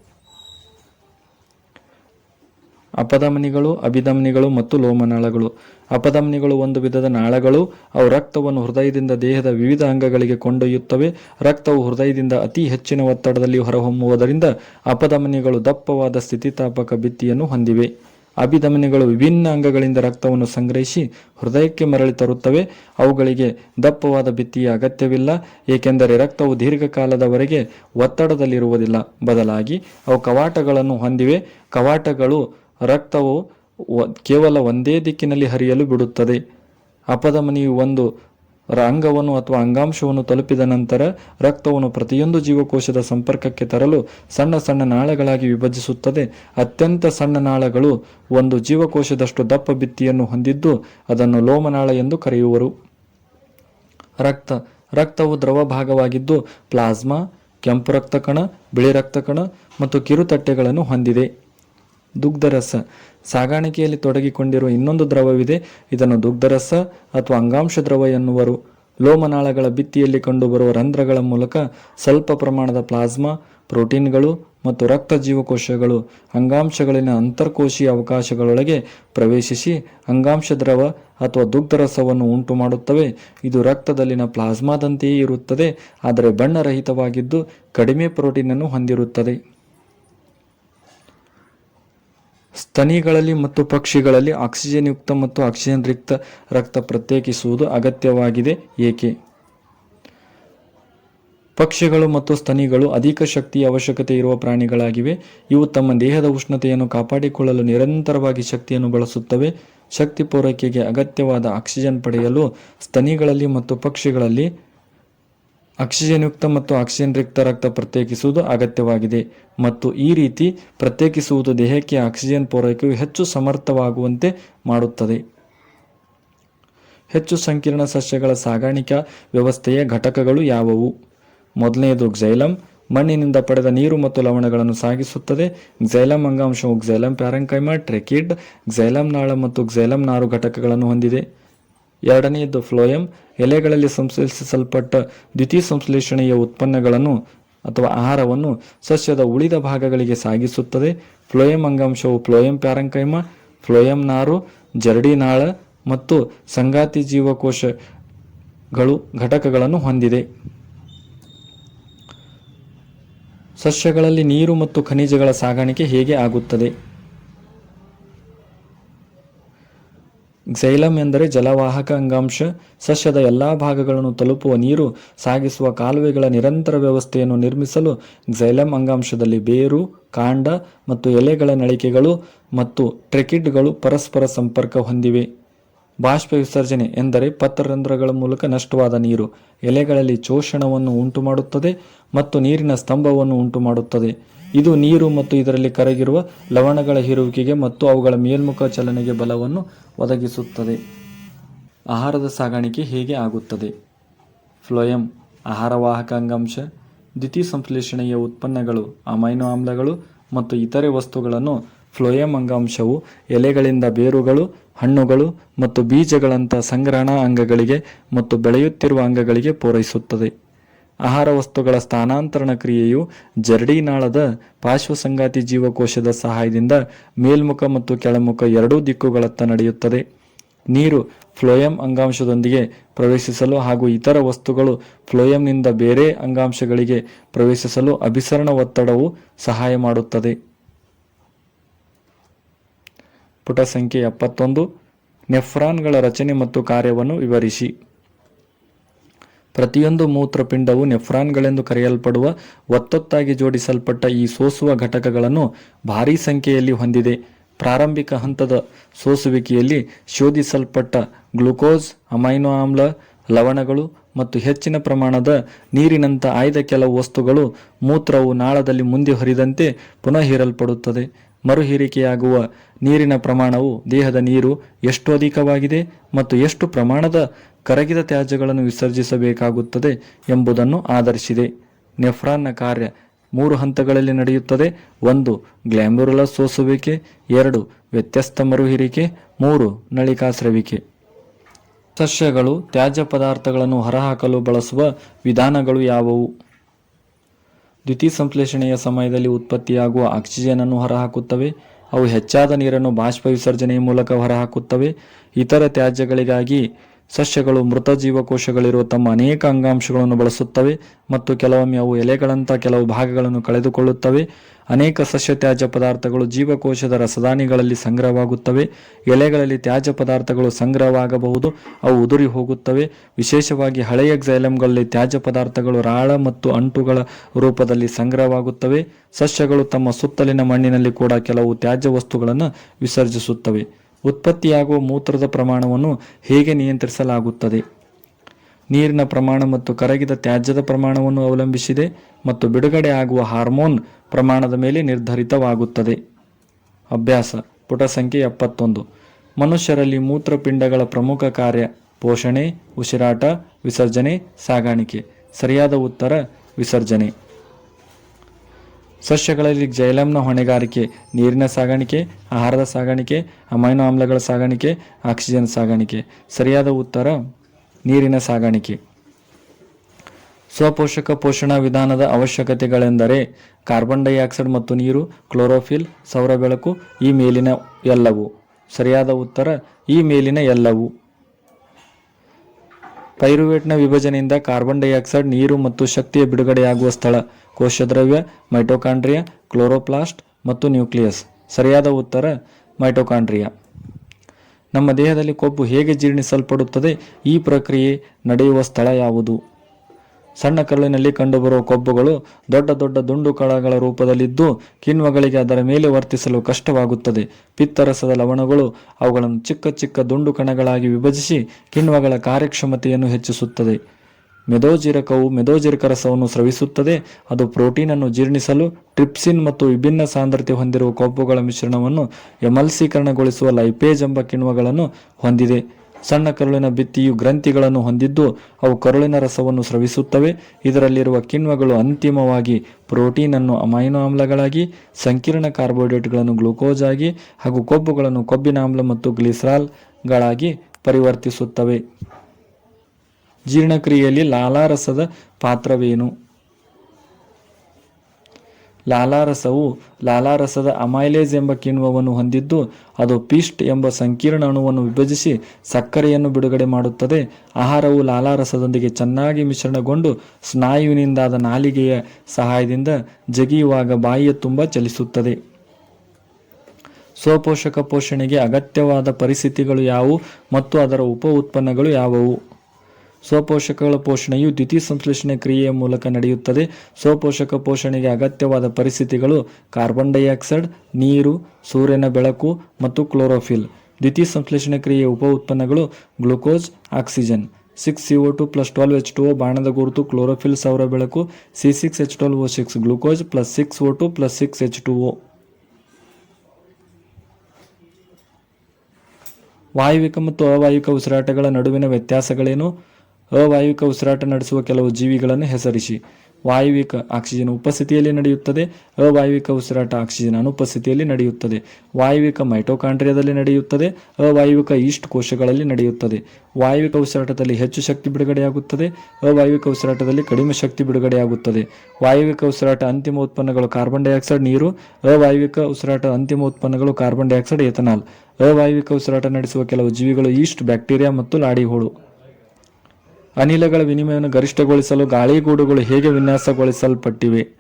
ಅಪಧಮನಿಗಳು, ಅಭಿಧಮನಿಗಳು ಮತ್ತು ಲೋಮನಾಳಗಳು. ಅಪಧಮನಿಗಳು ಒಂದು ವಿಧದ ನಾಳಗಳು, ಅವು ರಕ್ತವನ್ನು ಹೃದಯದಿಂದ ದೇಹದ ವಿವಿಧ ಅಂಗಗಳಿಗೆ ಕೊಂಡೊಯ್ಯುತ್ತವೆ. ರಕ್ತವು ಹೃದಯದಿಂದ ಅತಿ ಹೆಚ್ಚಿನ ಒತ್ತಡದಲ್ಲಿ ಹೊರಹೊಮ್ಮುವುದರಿಂದ ಅಪಧಮನಿಗಳು ದಪ್ಪವಾದ ಸ್ಥಿತಿತಾಪಕ ಭಿತ್ತಿಯನ್ನು ಹೊಂದಿವೆ. ಅಭಿಧಮನಿಗಳು ವಿಭಿನ್ನ ಅಂಗಗಳಿಂದ ರಕ್ತವನ್ನು ಸಂಗ್ರಹಿಸಿ ಹೃದಯಕ್ಕೆ ಮರಳಿ ತರುತ್ತವೆ. ಅವುಗಳಿಗೆ ದಪ್ಪವಾದ ಭಿತ್ತಿಯ ಅಗತ್ಯವಿಲ್ಲ, ಏಕೆಂದರೆ ರಕ್ತವು ದೀರ್ಘಕಾಲದವರೆಗೆ ಒತ್ತಡದಲ್ಲಿರುವುದಿಲ್ಲ. ಬದಲಾಗಿ ಅವು ಕವಾಟಗಳನ್ನು ಹೊಂದಿವೆ. ಕವಾಟಗಳು ರಕ್ತವು ಕೇವಲ ಒಂದೇ ದಿಕ್ಕಿನಲ್ಲಿ ಹರಿಯಲು ಬಿಡುತ್ತದೆ. ಅಪಧಮನಿಯು ಒಂದು ಅಂಗವನ್ನು ಅಥವಾ ಅಂಗಾಂಶವನ್ನು ತಲುಪಿದ ನಂತರ ರಕ್ತವನ್ನು ಪ್ರತಿಯೊಂದು ಜೀವಕೋಶದ ಸಂಪರ್ಕಕ್ಕೆ ತರಲು ಸಣ್ಣ ಸಣ್ಣ ನಾಳಗಳಾಗಿ ವಿಭಜಿಸುತ್ತದೆ. ಅತ್ಯಂತ ಸಣ್ಣ ನಾಳಗಳು ಒಂದು ಜೀವಕೋಶದಷ್ಟು ದಪ್ಪ ಭಿತ್ತಿಯನ್ನು ಹೊಂದಿದ್ದು ಅದನ್ನು ಲೋಮನಾಳ ಎಂದು ಕರೆಯುವರು. ರಕ್ತ, ರಕ್ತವು ದ್ರವ ಭಾಗವಾಗಿದ್ದು ಪ್ಲಾಸ್ಮಾ, ಕೆಂಪು ರಕ್ತ ಕಣ ಬಿಳಿ ರಕ್ತ ಕಣ ಮತ್ತು ಕಿರುತಟ್ಟೆಗಳನ್ನು ಹೊಂದಿದೆ. ದುಗ್ಧರಸ. ಸಾಗಾಣಿಕೆಯಲ್ಲಿ ತೊಡಗಿಕೊಂಡಿರುವ ಇನ್ನೊಂದು ದ್ರವವಿದೆ, ಇದನ್ನು ದುಗ್ಧರಸ ಅಥವಾ ಅಂಗಾಂಶ ದ್ರವ ಎನ್ನುವರು. ಲೋಮನಾಳಗಳ ಭಿತ್ತಿಯಲ್ಲಿ ಕಂಡುಬರುವ ರಂಧ್ರಗಳ ಮೂಲಕ ಸ್ವಲ್ಪ ಪ್ರಮಾಣದ ಪ್ಲಾಸ್ಮಾ, ಪ್ರೋಟೀನ್ಗಳು ಮತ್ತು ರಕ್ತ ಜೀವಕೋಶಗಳು ಅಂಗಾಂಶಗಳಲ್ಲಿನ ಅಂತರ್ಕೋಶೀಯ ಅವಕಾಶಗಳೊಳಗೆ ಪ್ರವೇಶಿಸಿ ಅಂಗಾಂಶ ದ್ರವ ಅಥವಾ ದುಗ್ಧರಸವನ್ನು ಉಂಟು ಮಾಡುತ್ತವೆ ಇದು ರಕ್ತದಲ್ಲಿನ ಪ್ಲಾಸ್ಮಾದಂತೆಯೇ ಇರುತ್ತದೆ, ಆದರೆ ಬಣ್ಣರಹಿತವಾಗಿದ್ದು ಕಡಿಮೆ ಪ್ರೋಟೀನನ್ನು ಹೊಂದಿರುತ್ತದೆ. ಸ್ತನಿಗಳಲ್ಲಿ ಮತ್ತು ಪಕ್ಷಿಗಳಲ್ಲಿ ಆಕ್ಸಿಜನ್ ಯುಕ್ತ ಮತ್ತು ಆಕ್ಸಿಜನ್ ರಿಕ್ತ ರಕ್ತ ಪ್ರತ್ಯೇಕಿಸುವುದು ಅಗತ್ಯವಾಗಿದೆ. ಏಕೆ? ಪಕ್ಷಿಗಳು ಮತ್ತು ಸ್ತನಿಗಳು ಅಧಿಕ ಶಕ್ತಿಯ ಅವಶ್ಯಕತೆ ಇರುವ ಪ್ರಾಣಿಗಳಾಗಿವೆ. ಇವು ತಮ್ಮ ದೇಹದ ಉಷ್ಣತೆಯನ್ನು ಕಾಪಾಡಿಕೊಳ್ಳಲು ನಿರಂತರವಾಗಿ ಶಕ್ತಿಯನ್ನು ಬಳಸುತ್ತವೆ. ಶಕ್ತಿ ಪೂರೈಕೆಗೆ ಅಗತ್ಯವಾದ ಆಕ್ಸಿಜನ್ ಪಡೆಯಲು ಸ್ತನಿಗಳಲ್ಲಿ ಮತ್ತು ಪಕ್ಷಿಗಳಲ್ಲಿ ಆಕ್ಸಿಜನ್ ಯುಕ್ತ ಮತ್ತು ಆಕ್ಸಿಜನ್ ರಿಕ್ತ ರಕ್ತ ಪ್ರತ್ಯೇಕಿಸುವುದು ಅಗತ್ಯವಾಗಿದೆ ಮತ್ತು ಈ ರೀತಿ ಪ್ರತ್ಯೇಕಿಸುವುದು ದೇಹಕ್ಕೆ ಆಕ್ಸಿಜನ್ ಪೂರೈಕೆಯು ಹೆಚ್ಚು ಸಮರ್ಥವಾಗುವಂತೆ ಮಾಡುತ್ತದೆ. ಹೆಚ್ಚು ಸಂಕೀರ್ಣ ಸಸ್ಯಗಳ ಸಾಗಾಣಿಕಾ ವ್ಯವಸ್ಥೆಯ ಘಟಕಗಳು ಯಾವುವು? ಮೊದಲನೆಯದು ಕ್ಸೈಲಂ ಮಣ್ಣಿನಿಂದ ಪಡೆದ ನೀರು ಮತ್ತು ಲವಣಗಳನ್ನು ಸಾಗಿಸುತ್ತದೆ. ಗ್ಸೈಲಮ್ ಅಂಗಾಂಶವು ಕ್ಸೈಲಂ ಪ್ಯಾರಂಕೈಮಾ ಟ್ರೆಕಿಡ್ ಕ್ಸೈಲಂ ನಾಳ ಮತ್ತು ಕ್ಸೈಲಂ ನಾರು ಘಟಕಗಳನ್ನು ಹೊಂದಿದೆ. ಎರಡನೆಯದು ಫ್ಲೋಯಂ ಎಲೆಗಳಲ್ಲಿ ಸಂಶ್ಲೇಷಿಸಲ್ಪಟ್ಟ ದ್ವಿತೀಯ ಸಂಶ್ಲೇಷಣೆಯ ಉತ್ಪನ್ನಗಳನ್ನು ಅಥವಾ ಆಹಾರವನ್ನು ಸಸ್ಯದ ಉಳಿದ ಭಾಗಗಳಿಗೆ ಸಾಗಿಸುತ್ತದೆ. ಫ್ಲೋಯಂ ಅಂಗಾಂಶವು ಫ್ಲೋಯಂ ಪ್ಯಾರಂಕೈಮ ಫ್ಲೋಯಂ ನಾರು, ಜರಡಿ ನಾಳ ಮತ್ತು ಸಂಗಾತಿ ಜೀವಕೋಶಗಳು ಘಟಕಗಳನ್ನು ಹೊಂದಿದೆ. ಸಸ್ಯಗಳಲ್ಲಿ ನೀರು ಮತ್ತು ಖನಿಜಗಳ ಸಾಗಾಣಿಕೆ ಹೇಗೆ ಆಗುತ್ತದೆ? ಝೈಲಮ್ ಎಂದರೆ ಜಲವಾಹಕ ಅಂಗಾಂಶ. ಸಸ್ಯದ ಎಲ್ಲ ಭಾಗಗಳನ್ನು ತಲುಪುವ ನೀರು, ಸಾಗಿಸುವ ಕಾಲುವೆಗಳ ನಿರಂತರ ವ್ಯವಸ್ಥೆಯನ್ನು ನಿರ್ಮಿಸಲು ಝೈಲಮ್ ಅಂಗಾಂಶದಲ್ಲಿ ಬೇರು, ಕಾಂಡ ಮತ್ತು ಎಲೆಗಳ ನಳಿಕೆಗಳು ಮತ್ತು ಟ್ರೆಕಿಡ್ಗಳು ಪರಸ್ಪರ ಸಂಪರ್ಕ ಹೊಂದಿವೆ. ಬಾಷ್ಪ ವಿಸರ್ಜನೆ ಎಂದರೆ ಪತ್ರರಂಧ್ರಗಳ ಮೂಲಕ ನಷ್ಟವಾದ ನೀರು. ಎಲೆಗಳಲ್ಲಿ ಶೋಷಣವನ್ನು ಉಂಟುಮಾಡುತ್ತದೆ ಮತ್ತು ನೀರಿನ ಸ್ತಂಭವನ್ನು ಉಂಟುಮಾಡುತ್ತದೆ. ಇದು ನೀರು ಮತ್ತು ಇದರಲ್ಲಿ ಕರಗಿರುವ ಲವಣಗಳ ಹೀರುವಿಕೆಗೆ ಮತ್ತು ಅವುಗಳ ಮೇಲ್ಮುಖ ಚಲನೆಗೆ ಬಲವನ್ನು ಒದಗಿಸುತ್ತದೆ. ಆಹಾರದ ಸಾಗಾಣಿಕೆ ಹೇಗೆ ಆಗುತ್ತದೆ? ಫ್ಲೋಯಂ, ಆಹಾರವಾಹಕ ಅಂಗಾಂಶ, ದ್ವಿತೀಯ ಸಂಶ್ಲೇಷಣೆಯ ಉತ್ಪನ್ನಗಳು, ಅಮೈನೋ ಆಮ್ಲಗಳು ಮತ್ತು ಇತರೆ ವಸ್ತುಗಳನ್ನು ಫ್ಲೋಯಂ ಅಂಗಾಂಶವು ಎಲೆಗಳಿಂದ ಬೇರುಗಳು, ಹಣ್ಣುಗಳು ಮತ್ತು ಬೀಜಗಳಂಥ ಸಂಗ್ರಹಣಾ ಅಂಗಗಳಿಗೆ ಮತ್ತು ಬೆಳೆಯುತ್ತಿರುವ ಅಂಗಗಳಿಗೆ ಪೂರೈಸುತ್ತದೆ. ಆಹಾರ ವಸ್ತುಗಳ ಸ್ಥಾನಾಂತರಣ ಕ್ರಿಯೆಯು ಜರಡಿನಾಳದ ಪಾರ್ಶ್ವಸಂಗಾತಿ ಜೀವಕೋಶದ ಸಹಾಯದಿಂದ ಮೇಲ್ಮುಖ ಮತ್ತು ಕೆಳಮುಖ ಎರಡೂ ದಿಕ್ಕುಗಳತ್ತ ನಡೆಯುತ್ತದೆ. ನೀರು ಫ್ಲೋಯಂ ಅಂಗಾಂಶದೊಂದಿಗೆ ಪ್ರವೇಶಿಸಲು ಹಾಗೂ ಇತರ ವಸ್ತುಗಳು ಫ್ಲೋಯಂನಿಂದ ಬೇರೆ ಅಂಗಾಂಶಗಳಿಗೆ ಪ್ರವೇಶಿಸಲು ಅಭಿಸರಣ ಒತ್ತಡವು ಸಹಾಯ ಮಾಡುತ್ತದೆ. ಪುಟ ಸಂಖ್ಯೆ ಎಪ್ಪತ್ತೊಂದು. ನೆಫ್ರಾನ್ಗಳ ರಚನೆ ಮತ್ತು ಕಾರ್ಯವನ್ನು ವಿವರಿಸಿ. ಪ್ರತಿಯೊಂದು ಮೂತ್ರಪಿಂಡವು ನೆಫ್ರಾನ್ಗಳೆಂದು ಕರೆಯಲ್ಪಡುವ ಒತ್ತೊತ್ತಾಗಿ ಜೋಡಿಸಲ್ಪಟ್ಟ ಈ ಸೋಸುವ ಘಟಕಗಳನ್ನು ಭಾರೀ ಸಂಖ್ಯೆಯಲ್ಲಿ ಹೊಂದಿದೆ. ಪ್ರಾರಂಭಿಕ ಹಂತದ ಸೋಸುವಿಕೆಯಲ್ಲಿ ಶೋಧಿಸಲ್ಪಟ್ಟ ಗ್ಲುಕೋಸ್, ಅಮೈನೋ ಆಮ್ಲ, ಲವಣಗಳು ಮತ್ತು ಹೆಚ್ಚಿನ ಪ್ರಮಾಣದ ನೀರಿನಂಥ ಆಯ್ದ ಕೆಲವು ವಸ್ತುಗಳು ಮೂತ್ರವು ನಾಳದಲ್ಲಿ ಮುಂದೆ ಹರಿದಂತೆ ಪುನಃ ಹೀರಲ್ಪಡುತ್ತದೆ. ಮರುಹೀರಿಕೆಯಾಗುವ ನೀರಿನ ಪ್ರಮಾಣವು ದೇಹದ ನೀರು ಎಷ್ಟು ಅಧಿಕವಾಗಿದೆ ಮತ್ತು ಎಷ್ಟು ಪ್ರಮಾಣದ ಕರಗಿದ ತ್ಯಾಜ್ಯಗಳನ್ನು ವಿಸರ್ಜಿಸಬೇಕಾಗುತ್ತದೆ ಎಂಬುದನ್ನು ಆಧರಿಸಿದೆ. ನೆಫ್ರಾನ್ನ ಕಾರ್ಯ ಮೂರು ಹಂತಗಳಲ್ಲಿ ನಡೆಯುತ್ತದೆ. ಒಂದು ಗ್ಲ್ಯಾಮ್ಯುರುಲಸ್ ಸೋಸುವಿಕೆ. ಎರಡು, ವ್ಯತ್ಯಸ್ತ ಮರುಹೀರಿಕೆ. ಮೂರು, ನಳಿಕಾಸ್ರವಿಕೆ. ಸಸ್ಯಗಳು ತ್ಯಾಜ್ಯ ಪದಾರ್ಥಗಳನ್ನು ಹೊರಹಾಕಲು ಬಳಸುವ ವಿಧಾನಗಳು ಯಾವುವು? ದ್ವಿತೀಯ ಸಂಶ್ಲೇಷಣೆಯ ಸಮಯದಲ್ಲಿ ಉತ್ಪತ್ತಿಯಾಗುವ ಆಕ್ಸಿಜನ್ ಅನ್ನು ಹೊರಹಾಕುತ್ತವೆ. ಅವು ಹೆಚ್ಚಾದ ನೀರನ್ನು ಬಾಷ್ಪ ವಿಸರ್ಜನೆಯ ಮೂಲಕ ಹೊರಹಾಕುತ್ತವೆ. ಇತರ ತ್ಯಾಜ್ಯಗಳಿಗಾಗಿ ಸಸ್ಯಗಳು ಮೃತ ಜೀವಕೋಶಗಳಿರುವ ತಮ್ಮ ಅನೇಕ ಅಂಗಾಂಶಗಳನ್ನು ಬಳಸುತ್ತವೆ ಮತ್ತು ಕೆಲವೊಮ್ಮೆ ಅವು ಎಲೆಗಳಂಥ ಕೆಲವು ಭಾಗಗಳನ್ನು ಕಳೆದುಕೊಳ್ಳುತ್ತವೆ. ಅನೇಕ ಸಸ್ಯ ತ್ಯಾಜ್ಯ ಪದಾರ್ಥಗಳು ಜೀವಕೋಶದ ರಸದಾನಿಗಳಲ್ಲಿ ಸಂಗ್ರಹವಾಗುತ್ತವೆ. ಎಲೆಗಳಲ್ಲಿ ತ್ಯಾಜ್ಯ ಪದಾರ್ಥಗಳು ಸಂಗ್ರಹವಾಗಬಹುದು. ಅವು ಉದುರಿ ಹೋಗುತ್ತವೆ. ವಿಶೇಷವಾಗಿ ಹಳೆಯ xylemಗಳಲ್ಲಿ ತ್ಯಾಜ್ಯ ಪದಾರ್ಥಗಳು ರಾಳ ಮತ್ತು ಅಂಟುಗಳ ರೂಪದಲ್ಲಿ ಸಂಗ್ರಹವಾಗುತ್ತವೆ. ಸಸ್ಯಗಳು ತಮ್ಮ ಸುತ್ತಲಿನ ಮಣ್ಣಿನಲ್ಲಿ ಕೂಡ ಕೆಲವು ತ್ಯಾಜ್ಯ ವಸ್ತುಗಳನ್ನು ವಿಸರ್ಜಿಸುತ್ತವೆ. ಉತ್ಪತ್ತಿಯಾಗುವ ಮೂತ್ರದ ಪ್ರಮಾಣವನ್ನು ಹೇಗೆ ನಿಯಂತ್ರಿಸಲಾಗುತ್ತದೆ? ನೀರಿನ ಪ್ರಮಾಣ ಮತ್ತು ಕರಗಿದ ತ್ಯಾಜ್ಯದ ಪ್ರಮಾಣವನ್ನು ಅವಲಂಬಿಸಿದೆ ಮತ್ತು ಬಿಡುಗಡೆ ಆಗುವ ಹಾರ್ಮೋನ್ ಪ್ರಮಾಣದ ಮೇಲೆ ನಿರ್ಧರಿತವಾಗುತ್ತದೆ. ಅಭ್ಯಾಸ, ಪುಟ ಸಂಖ್ಯೆ ಎಪ್ಪತ್ತೊಂದು. ಮನುಷ್ಯರಲ್ಲಿ ಮೂತ್ರಪಿಂಡಗಳ ಪ್ರಮುಖ ಕಾರ್ಯ ಪೋಷಣೆ, ಉಸಿರಾಟ, ವಿಸರ್ಜನೆ, ಸಾಗಾಣಿಕೆ. ಸರಿಯಾದ ಉತ್ತರ, ವಿಸರ್ಜನೆ. ಸಸ್ಯಗಳಲ್ಲಿ ಜೈಲಮ್ನ ಹೊಣೆಗಾರಿಕೆ, ನೀರಿನ ಸಾಗಾಣಿಕೆ, ಆಹಾರದ ಸಾಗಾಣಿಕೆ, ಅಮೈನೋ ಆಮ್ಲಗಳ ಸಾಗಾಣಿಕೆ, ಆಕ್ಸಿಜನ್ ಸಾಗಾಣಿಕೆ. ಸರಿಯಾದ ಉತ್ತರ ನೀರಿನ ಸಾಗಾಣಿಕೆ. ಸ್ವಪೋಷಕ ಪೋಷಣಾ ವಿಧಾನದ ಅವಶ್ಯಕತೆಗಳೆಂದರೆ ಕಾರ್ಬನ್ ಡೈಆಕ್ಸೈಡ್ ಮತ್ತು ನೀರು, ಕ್ಲೋರೋಫಿಲ್, ಸೌರ ಬೆಳಕು, ಈ ಮೇಲಿನ ಎಲ್ಲವು. ಸರಿಯಾದ ಉತ್ತರ, ಈ ಮೇಲಿನ ಎಲ್ಲವು. ಪೈರುವೇಟ್ನ ವಿಭಜನೆಯಿಂದ ಕಾರ್ಬನ್ ಡೈಆಕ್ಸೈಡ್, ನೀರು ಮತ್ತು ಶಕ್ತಿಯ ಬಿಡುಗಡೆಯಾಗುವ ಸ್ಥಳ, ಕೋಶದ್ರವ್ಯ, ಮೈಟೋಕಾಂಡ್ರಿಯಾ, ಕ್ಲೋರೋಪ್ಲಾಸ್ಟ್ ಮತ್ತು ನ್ಯೂಕ್ಲಿಯಸ್. ಸರಿಯಾದ ಉತ್ತರ, ಮೈಟೋಕಾಂಡ್ರಿಯಾ. ನಮ್ಮ ದೇಹದಲ್ಲಿ ಕೊಬ್ಬು ಹೇಗೆ ಜೀರ್ಣಿಸಲ್ಪಡುತ್ತದೆ? ಈ ಪ್ರಕ್ರಿಯೆ ನಡೆಯುವ ಸ್ಥಳ ಯಾವುದು? ಸಣ್ಣ ಕರುಳಿನಲ್ಲಿ ಕಂಡುಬರುವ ಕೊಬ್ಬುಗಳು ದೊಡ್ಡ ದೊಡ್ಡ ದುಂಡು ಕಣಗಳ ರೂಪದಲ್ಲಿದ್ದು ಕಿಣ್ವಗಳಿಗೆ ಅದರ ಮೇಲೆ ವರ್ತಿಸಲು ಕಷ್ಟವಾಗುತ್ತದೆ. ಪಿತ್ತರಸದ ಲವಣಗಳು ಅವುಗಳನ್ನು ಚಿಕ್ಕ ಚಿಕ್ಕ ದುಂಡು ಕಣಗಳಾಗಿ ವಿಭಜಿಸಿ ಕಿಣ್ವಗಳ ಕಾರ್ಯಕ್ಷಮತೆಯನ್ನು ಹೆಚ್ಚಿಸುತ್ತದೆ. ಮೆದೋಜೀರಕವು ಮೆದೋಜೀರಕ ರಸವನ್ನು ಸ್ರವಿಸುತ್ತದೆ. ಅದು ಪ್ರೋಟೀನ್ ಅನ್ನು ಜೀರ್ಣಿಸಲು ಟ್ರಿಪ್ಸಿನ್ ಮತ್ತು ವಿಭಿನ್ನ ಸಾಂದ್ರತೆ ಹೊಂದಿರುವ ಕೊಬ್ಬುಗಳ ಮಿಶ್ರಣವನ್ನು ಎಮಲ್ಸೀಕರಣಗೊಳಿಸುವ ಲೈಪೇಜ್ ಎಂಬ ಕಿಣ್ವಗಳನ್ನು ಹೊಂದಿದೆ. ಸಣ್ಣ ಕರುಳಿನ ಭಿತ್ತಿಯು ಗ್ರಂಥಿಗಳನ್ನು ಹೊಂದಿದ್ದು, ಅವು ಕರುಳಿನ ರಸವನ್ನು ಸ್ರವಿಸುತ್ತವೆ. ಇದರಲ್ಲಿರುವ ಕಿಣ್ವಗಳು ಅಂತಿಮವಾಗಿ ಪ್ರೋಟೀನ್ ಅನ್ನು ಅಮೈನೋ ಆಮ್ಲಗಳಾಗಿ, ಸಂಕೀರ್ಣ ಕಾರ್ಬೋಹೈಡ್ರೇಟ್ಗಳನ್ನು ಗ್ಲೂಕೋಸ್ ಆಗಿ ಹಾಗೂ ಕೊಬ್ಬುಗಳನ್ನು ಕೊಬ್ಬಿನ ಆಮ್ಲ ಮತ್ತು ಗ್ಲಿಸ್ರಾಲ್ಗಳಾಗಿ ಪರಿವರ್ತಿಸುತ್ತವೆ. ಜೀರ್ಣಕ್ರಿಯೆಯಲ್ಲಿ ಲಾಲಾರಸದ ಪಾತ್ರವೇನು? ಲಾಲಾರಸವು ಲಾಲಾರಸದ ಅಮೈಲೇಜ್ ಎಂಬ ಕಿಣ್ವವನ್ನು ಹೊಂದಿದ್ದು, ಅದು ಪಿಸ್ಟ್ ಎಂಬ ಸಂಕೀರ್ಣ ಅಣುವನ್ನು ವಿಭಜಿಸಿ ಸಕ್ಕರೆಯನ್ನು ಬಿಡುಗಡೆ ಮಾಡುತ್ತದೆ. ಆಹಾರವು ಲಾಲಾರಸದೊಂದಿಗೆ ಚೆನ್ನಾಗಿ ಮಿಶ್ರಣಗೊಂಡು ಸ್ನಾಯುವಿನಿಂದಾದ ನಾಲಿಗೆಯ ಸಹಾಯದಿಂದ ಜಗಿಯುವಾಗ ಬಾಯಿಯ ತುಂಬ ಚಲಿಸುತ್ತದೆ. ಸ್ವಪೋಷಕ ಪೋಷಣೆಗೆ ಅಗತ್ಯವಾದ ಪರಿಸ್ಥಿತಿಗಳು ಯಾವುವು ಮತ್ತು ಅದರ ಉಪ ಉತ್ಪನ್ನಗಳು ಯಾವುವು? ಸ್ವಪೋಷಕಗಳ ಪೋಷಣೆಯು ದ್ಯುತಿ ಸಂಶ್ಲೇಷಣೆ ಕ್ರಿಯೆಯ ಮೂಲಕ ನಡೆಯುತ್ತದೆ. ಸ್ವಪೋಷಕ ಪೋಷಣೆಗೆ ಅಗತ್ಯವಾದ ಪರಿಸ್ಥಿತಿಗಳು ಕಾರ್ಬನ್ ಡೈಆಕ್ಸೈಡ್, ನೀರು, ಸೂರ್ಯನ ಬೆಳಕು ಮತ್ತು ಕ್ಲೋರೋಫಿಲ್. ದ್ಯುತಿ ಸಂಶ್ಲೇಷಣೆ ಕ್ರಿಯೆಯ ಉಪ ಉತ್ಪನ್ನಗಳು glucose, oxygen. Six C O two plus twelve H two O ಬಾಣದ ಗುರುತು, ಕ್ಲೋರೋಫಿಲ್ ಸೌರ ಬೆಳಕು. C six H twelve O six glucose plus six O two plus six H two O ವಾಯುವಿಕ ಮತ್ತು ಅವಾಯುವಿಕ ಉಸಿರಾಟಗಳ ನಡುವಿನ ವ್ಯತ್ಯಾಸಗಳೇನು? ಅವಾಯುವಿಕ ಉಸಿರಾಟ ನಡೆಸುವ ಕೆಲವು ಜೀವಿಗಳನ್ನು ಹೆಸರಿಸಿ. ವಾಯುವಿಕ ಆಕ್ಸಿಜನ್ ಉಪಸ್ಥಿತಿಯಲ್ಲಿ ನಡೆಯುತ್ತದೆ, ಅವಾಯುವಿಕ ಉಸಿರಾಟ ಆಕ್ಸಿಜನ್ ಅನುಪಸ್ಥಿತಿಯಲ್ಲಿ ನಡೆಯುತ್ತದೆ. ವಾಯುವಿಕ ಮೈಟೋಕಾಂಡ್ರಿಯಾದಲ್ಲಿ ನಡೆಯುತ್ತದೆ, ಅವಾಯುವಿಕ ಈಸ್ಟ್ ಕೋಶಗಳಲ್ಲಿ ನಡೆಯುತ್ತದೆ. ವಾಯುವಿಕ ಉಸಿರಾಟದಲ್ಲಿ ಹೆಚ್ಚು ಶಕ್ತಿ ಬಿಡುಗಡೆಯಾಗುತ್ತದೆ, ಅವಾಯುವಿಕ ಉಸಿರಾಟದಲ್ಲಿ ಕಡಿಮೆ ಶಕ್ತಿ ಬಿಡುಗಡೆಯಾಗುತ್ತದೆ. ವಾಯುವಿಕ ಉಸಿರಾಟ ಅಂತಿಮ ಉತ್ಪನ್ನಗಳು ಕಾರ್ಬನ್ ಡೈಆಕ್ಸೈಡ್, ನೀರು. ಅವಾಯುವಿಕ ಉಸಿರಾಟ ಅಂತಿಮ ಉತ್ಪನ್ನಗಳು ಕಾರ್ಬನ್ ಡೈಆಕ್ಸೈಡ್, ಎಥನಾಲ್. ಅವಾಯುವಿಕ ಉಸಿರಾಟ ನಡೆಸುವ ಕೆಲವು ಜೀವಿಗಳು ಈಸ್ಟ್ ಬ್ಯಾಕ್ಟೀರಿಯಾ ಮತ್ತು ಲಾಡಿಹುಳು ಅನಿಲಗಳ ವಿನಿಮಯವನ್ನು ಗರಿಷ್ಠಗೊಳಿಸಲು ಗಾಳಿಗೂಡುಗಳು ಹೇಗೆ ವಿನ್ಯಾಸಗೊಳಿಸಲ್ಪಟ್ಟಿವೆ?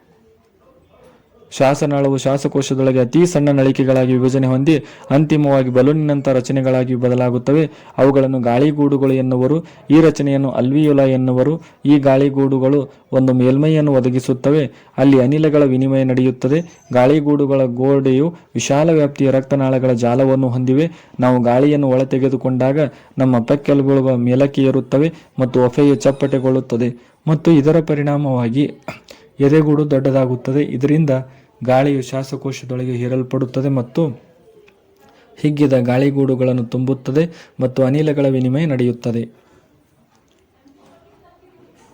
ಶ್ವಾಸನಾಳವು ಶ್ವಾಸಕೋಶದೊಳಗೆ ಅತಿ ಸಣ್ಣ ನಳಿಕೆಗಳಾಗಿ ವಿಭಜನೆ ಹೊಂದಿ ಅಂತಿಮವಾಗಿ ಬಲೂನಿನಂಥ ರಚನೆಗಳಾಗಿ ಬದಲಾಗುತ್ತವೆ. ಅವುಗಳನ್ನು ಗಾಳಿಗೂಡುಗಳು ಎನ್ನುವರು. ಈ ರಚನೆಯನ್ನು ಅಲ್ವಿಯುಲ ಎನ್ನುವರು. ಈ ಗಾಳಿಗೂಡುಗಳು ಒಂದು ಮೇಲ್ಮೈಯನ್ನು ಒದಗಿಸುತ್ತವೆ. ಅಲ್ಲಿ ಅನಿಲಗಳ ವಿನಿಮಯ ನಡೆಯುತ್ತದೆ. ಗಾಳಿಗೂಡುಗಳ ಗೋಡೆಯು ವಿಶಾಲ ವ್ಯಾಪ್ತಿಯ ರಕ್ತನಾಳಗಳ ಜಾಲವನ್ನು ಹೊಂದಿವೆ. ನಾವು ಗಾಳಿಯನ್ನು ಒಳ ತೆಗೆದುಕೊಂಡಾಗ ನಮ್ಮ ಪೆಕ್ಕೆಲುಗಳು ಮೇಲಕ್ಕೆ ಏರುತ್ತವೆ ಮತ್ತು ಒಫೆಯು ಚಪ್ಪಟೆಗೊಳ್ಳುತ್ತದೆ. ಮತ್ತು ಇದರ ಪರಿಣಾಮವಾಗಿ ಎದೆಗೂಡು ದೊಡ್ಡದಾಗುತ್ತದೆ. ಇದರಿಂದ ಗಾಳಿಯು ಶ್ವಾಸಕೋಶದೊಳಗೆ ಹೀರಲ್ಪಡುತ್ತದೆ ಮತ್ತು ಹಿಗ್ಗಿದ ಗಾಳಿಗೂಡುಗಳನ್ನು ತುಂಬುತ್ತದೆ ಮತ್ತು ಅನಿಲಗಳ ವಿನಿಮಯ ನಡೆಯುತ್ತದೆ.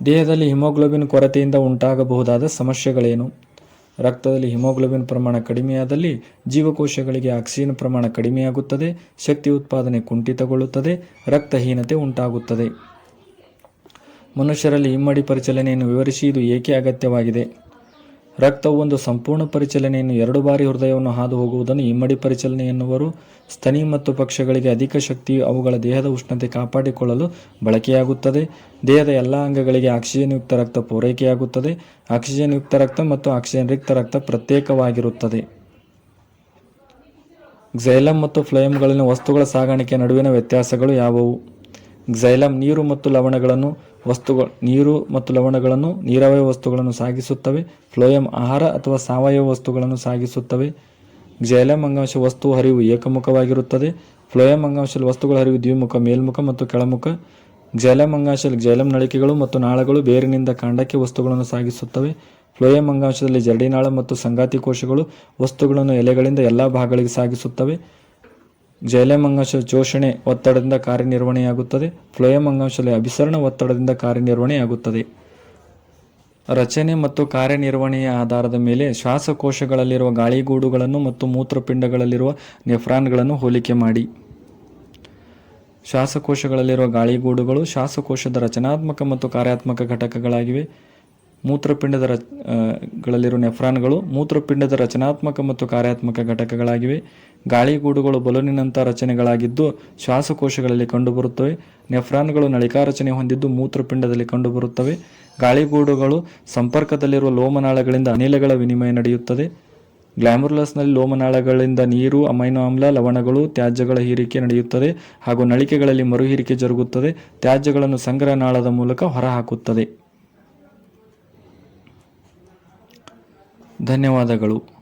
ದೇಹದಲ್ಲಿ ಹಿಮೋಗ್ಲೋಬಿನ್ ಕೊರತೆಯಿಂದ ಉಂಟಾಗಬಹುದಾದ ಸಮಸ್ಯೆಗಳೇನು? ರಕ್ತದಲ್ಲಿ ಹಿಮೋಗ್ಲೋಬಿನ್ ಪ್ರಮಾಣ ಕಡಿಮೆಯಾದಲ್ಲಿ ಜೀವಕೋಶಗಳಿಗೆ ಆಕ್ಸಿಜನ್ ಪ್ರಮಾಣ ಕಡಿಮೆಯಾಗುತ್ತದೆ. ಶಕ್ತಿ ಉತ್ಪಾದನೆ ಕುಂಠಿತಗೊಳ್ಳುತ್ತದೆ. ರಕ್ತಹೀನತೆ ಉಂಟಾಗುತ್ತದೆ. ಮನುಷ್ಯರಲ್ಲಿ ಇಮ್ಮಡಿ ಪರಿಚಲನೆಯನ್ನು ವಿವರಿಸಿ ಇದು ಏಕೆ ಅಗತ್ಯವಾಗಿದೆ? ರಕ್ತವು ಒಂದು ಸಂಪೂರ್ಣ ಪರಿಚಲನೆಯನ್ನು ಎರಡು ಬಾರಿ ಹೃದಯವನ್ನು ಹಾದು ಹೋಗುವುದನ್ನು ಇಮ್ಮಡಿ ಪರಿಚಲನೆ ಎನ್ನುವರು. ಸ್ತನಿ ಮತ್ತು ಪಕ್ಷಗಳಿಗೆ ಅಧಿಕ ಶಕ್ತಿಯು ಅವುಗಳ ದೇಹದ ಉಷ್ಣತೆ ಕಾಪಾಡಿಕೊಳ್ಳಲು ಬಳಕೆಯಾಗುತ್ತದೆ. ದೇಹದ ಎಲ್ಲ ಅಂಗಗಳಿಗೆ ಆಕ್ಸಿಜನ್ ಯುಕ್ತ ರಕ್ತ ಪೂರೈಕೆಯಾಗುತ್ತದೆ. ಆಕ್ಸಿಜನ್ ಯುಕ್ತ ರಕ್ತ ಮತ್ತು ಆಕ್ಸಿಜನ್ ರಿಕ್ತ ರಕ್ತ ಪ್ರತ್ಯೇಕವಾಗಿರುತ್ತದೆ. ಕ್ಸೈಲಮ್ ಮತ್ತು ಫ್ಲೋಯಮ್ಗಳಲ್ಲಿನ ವಸ್ತುಗಳ ಸಾಗಾಣಿಕೆ ನಡುವಿನ ವ್ಯತ್ಯಾಸಗಳು ಯಾವುವು? ಕ್ಸೈಲಮ್ ನೀರು ಮತ್ತು ಲವಣಗಳನ್ನು ವಸ್ತುಗಳು ನೀರು ಮತ್ತು ಲವಣಗಳನ್ನು ನೀರಾವರಿ ವಸ್ತುಗಳನ್ನು ಸಾಗಿಸುತ್ತವೆ ಫ್ಲೋಯಮ್ ಆಹಾರ ಅಥವಾ ಸಾವಯವ ವಸ್ತುಗಳನ್ನು ಸಾಗಿಸುತ್ತವೆ. ಕ್ಸೈಲಮ್ ಅಂಗಾಂಶ ವಸ್ತು ಹರಿವು ಏಕಮುಖವಾಗಿರುತ್ತದೆ ಫ್ಲೋಯಮ್ ಅಂಗಾಂಶದಲ್ಲಿ ವಸ್ತುಗಳ ಹರಿವು ದ್ವಿಮುಖ, ಮೇಲ್ಮುಖ ಮತ್ತು ಕೆಳಮುಖ. ಕ್ಸೈಲಮ್ ಅಂಗಾಂಶದಲ್ಲಿ ಕ್ಸೈಲಮ್ ನಳಿಕೆಗಳು ಮತ್ತು ನಾಳಗಳು ಬೇರಿನಿಂದ ಕಾಂಡಕ್ಕೆ ವಸ್ತುಗಳನ್ನು ಸಾಗಿಸುತ್ತವೆ ಫ್ಲೋಯಮ್ ಅಂಗಾಂಶದಲ್ಲಿ ಜರಡಿನಾಳ ಮತ್ತು ಸಂಗಾತಿ ಕೋಶಗಳು ವಸ್ತುಗಳನ್ನು ಎಲೆಗಳಿಂದ ಎಲ್ಲ ಭಾಗಗಳಿಗೆ ಸಾಗಿಸುತ್ತವೆ. ಜೈಲಮ್ ಅಂಗಾಂಶ ಶೋಷಣೆ ಒತ್ತಡದಿಂದ ಕಾರ್ಯನಿರ್ವಹಣೆಯಾಗುತ್ತದೆ. ಫ್ಲೋಯಮ್ ಅಂಗಾಂಶದಲ್ಲಿ ಅಭಿಸರಣ ಒತ್ತಡದಿಂದ ಕಾರ್ಯನಿರ್ವಹಣೆಯಾಗುತ್ತದೆ. ರಚನೆ ಮತ್ತು ಕಾರ್ಯನಿರ್ವಹಣೆಯ ಆಧಾರದ ಮೇಲೆ ಶ್ವಾಸಕೋಶಗಳಲ್ಲಿರುವ ಗಾಳಿಗೂಡುಗಳನ್ನು ಮತ್ತು ಮೂತ್ರಪಿಂಡಗಳಲ್ಲಿರುವ ನೆಫ್ರಾನ್ಗಳನ್ನು ಹೋಲಿಕೆ ಮಾಡಿ. ಶ್ವಾಸಕೋಶಗಳಲ್ಲಿರುವ ಗಾಳಿಗೂಡುಗಳು ಶ್ವಾಸಕೋಶದ ರಚನಾತ್ಮಕ ಮತ್ತು ಕಾರ್ಯಾತ್ಮಕ ಘಟಕಗಳಾಗಿವೆ. ಮೂತ್ರಪಿಂಡದ ರಚ ಗಳಲ್ಲಿರುವ ನೆಫ್ರಾನ್ಗಳು ಮೂತ್ರಪಿಂಡದ ರಚನಾತ್ಮಕ ಮತ್ತು ಕಾರ್ಯಾತ್ಮಕ ಘಟಕಗಳಾಗಿವೆ. ಗಾಳಿಗೂಡುಗಳು ಬಲೂನಿನಂಥ ರಚನೆಗಳಾಗಿದ್ದು ಶ್ವಾಸಕೋಶಗಳಲ್ಲಿ ಕಂಡುಬರುತ್ತವೆ. ನೆಫ್ರಾನ್ಗಳು ನಳಿಕಾ ರಚನೆ ಹೊಂದಿದ್ದು ಮೂತ್ರಪಿಂಡದಲ್ಲಿ ಕಂಡುಬರುತ್ತವೆ. ಗಾಳಿಗೂಡುಗಳು ಸಂಪರ್ಕದಲ್ಲಿರುವ ಲೋಮನಾಳಗಳಿಂದ ಅನಿಲಗಳ ವಿನಿಮಯ ನಡೆಯುತ್ತದೆ. ಗ್ಲ್ಯಾಮುರ್ಲಸ್ನಲ್ಲಿ ಲೋಮನಾಳಗಳಿಂದ ನೀರು, ಅಮೈನೋ ಆಮ್ಲ, ಲವಣಗಳು, ತ್ಯಾಜ್ಯಗಳ ಹೀರಿಕೆ ನಡೆಯುತ್ತದೆ ಹಾಗೂ ನಳಿಕೆಗಳಲ್ಲಿ ಮರುಹೀರಿಕೆ ಜರುಗುತ್ತದೆ. ತ್ಯಾಜ್ಯಗಳನ್ನು ಸಂಗ್ರಹನಾಳದ ಮೂಲಕ ಹೊರಹಾಕುತ್ತದೆ. ಧನ್ಯವಾದಗಳು.